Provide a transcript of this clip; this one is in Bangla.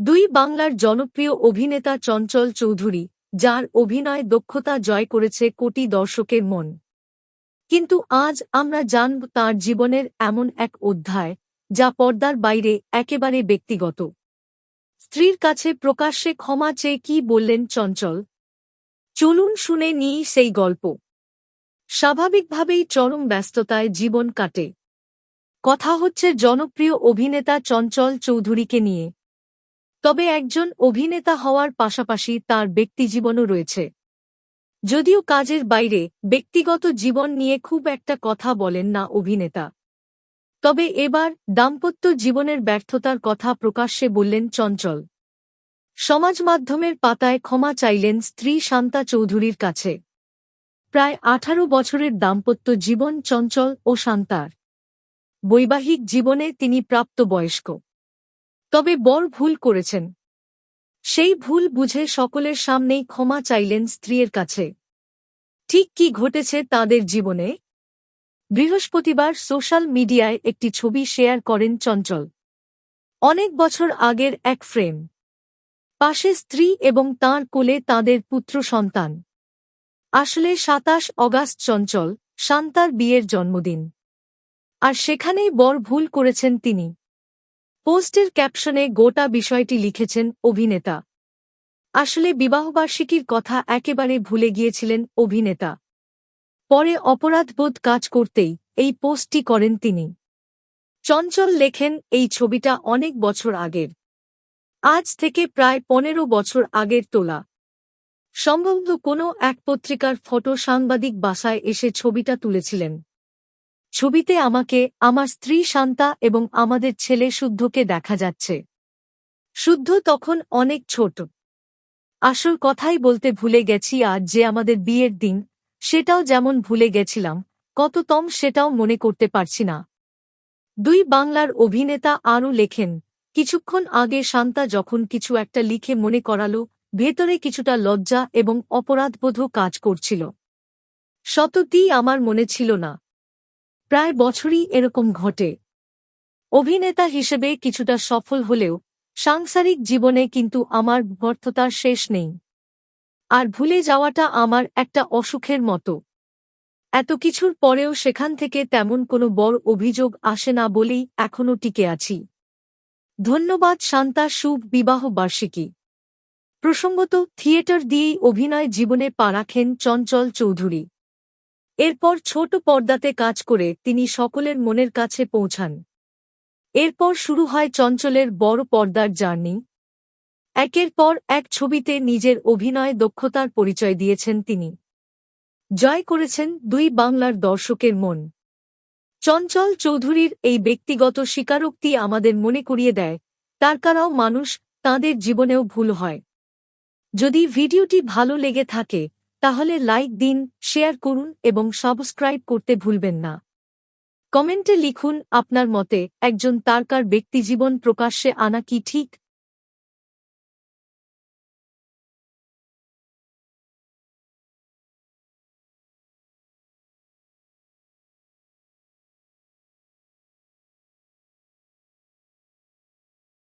দুই বাংলার জনপ্রিয় অভিনেতা চঞ্চল চৌধুরী, যার অভিনয় দক্ষতা জয় করেছে কোটি দর্শকের মন। কিন্তু আজ আমরা জানব তাঁর জীবনের এমন এক অধ্যায়, যা পর্দার বাইরে একেবারে ব্যক্তিগত। স্ত্রীর কাছে প্রকাশ্যে ক্ষমা চেয়ে কি বললেন চঞ্চল? চলুন শুনে নিই সেই গল্প। স্বাভাবিকভাবেই চরম ব্যস্ততায় জীবন কাটে। কথা হচ্ছে জনপ্রিয় অভিনেতা চঞ্চল চৌধুরীকে নিয়ে। তবে একজন অভিনেতা হওয়ার পাশাপাশি তার ব্যক্তিজীবনও রয়েছে। যদিও কাজের বাইরে ব্যক্তিগত জীবন নিয়ে খুব একটা কথা বলেন না অভিনেতা। তবে এবার দাম্পত্য জীবনের ব্যর্থতার কথা প্রকাশ্যে বললেন চঞ্চল। সমাজ মাধ্যমের পাতায় ক্ষমা চাইলেন স্ত্রী শান্তা চৌধুরীর কাছে। প্রায় আঠারো বছরের দাম্পত্য জীবন চঞ্চল ও শান্তার। বৈবাহিক জীবনে তিনি প্রাপ্তবয়স্ক। তবে বড় ভুল করেছেন। সেই ভুল বুঝে সকলের সামনেই ক্ষমা চাইলেন স্ত্রীর কাছে। ঠিক কি ঘটেছে তাদের জীবনে? বৃহস্পতিবার সোশ্যাল মিডিয়ায় একটি ছবি শেয়ার করেন চঞ্চল। অনেক বছর আগের এক ফ্রেম। পাশে স্ত্রী এবং তাঁর কোলে তাঁদের পুত্র সন্তান। আসলে সাতাশ অগাস্ট চঞ্চল, শান্তার বিয়ের জন্মদিন। আর সেখানেই বর ভুল করেছেন তিনি। পোস্টের ক্যাপশনে গোটা বিষয়টি লিখেছেন অভিনেতা। আসলে বিবাহবার্ষিকীর কথা একেবারে ভুলে গিয়েছিলেন অভিনেতা। পরে অপরাধবোধ কাজ করতেই এই পোস্টটি করেন তিনি। চঞ্চল লেখেন, এই ছবিটা অনেক বছর আগের। আজ থেকে প্রায় পনেরো বছর আগের তোলা। সম্ভবত কোনো এক পত্রিকার ফটো সাংবাদিক বাসায় এসে ছবিটা তুলেছিলেন। ছবিতে আমাকে, আমার স্ত্রী শান্তা এবং আমাদের ছেলে শুদ্ধকে দেখা যাচ্ছে। শুদ্ধ তখন অনেক ছোট। আসল কথাই বলতে ভুলে গেছি আজ যে আমাদের বিয়ের দিন, সেটাও যেমন ভুলে গেছিলাম কততম সেটাও মনে করতে পারছি না। দুই বাংলার অভিনেতা আরও লেখেন, কিছুক্ষণ আগে শান্তা যখন কিছু একটা লিখে মনে করালো, ভেতরে কিছুটা লজ্জা এবং অপরাধবোধ কাজ করছিল। সততই আমার মনে ছিল না প্রায় বছরই এরকম ঘটে। অভিনেতা হিসেবে কিছুটা সফল হলেও সাংসারিক জীবনে কিন্তু আমার ব্যর্থতার শেষ নেই। আর ভুলে যাওয়াটা আমার একটা অসুখের মতো। এত কিছুর পরেও সেখান থেকে তেমন কোনো বড় অভিযোগ আসে না বলেই এখনও টিকে আছি। ধন্যবাদ শান্তা, শুভ বিবাহ বার্ষিকী। প্রসঙ্গত, থিয়েটার দিয়েই অভিনয় জীবনে পা রাখেন চঞ্চল চৌধুরী। এরপর ছোট পর্দাতে কাজ করে তিনি সকলের মনের কাছে পৌঁছান। এরপর শুরু হয় চঞ্চলের বড় পর্দার জার্নি। একের পর এক ছবিতে নিজের অভিনয় দক্ষতার পরিচয় দিয়েছেন তিনি। জয় করেছেন দুই বাংলার দর্শকের মন। চঞ্চল চৌধুরীর এই ব্যক্তিগত স্বীকারোক্তি আমাদের মনে করিয়ে দেয়, তার তারকারাও মানুষ তাঁদের জীবনেও ভুল হয়। যদি ভিডিওটি ভালো লেগে থাকে তাহলে লাইক দিন, শেয়ার করুন এবং সাবস্ক্রাইব করতে ভুলবেন না। কমেন্টে লিখুন আপনার মতে একজন তারকার ব্যক্তিজীবন প্রকাশ্যে আনা কি ঠিক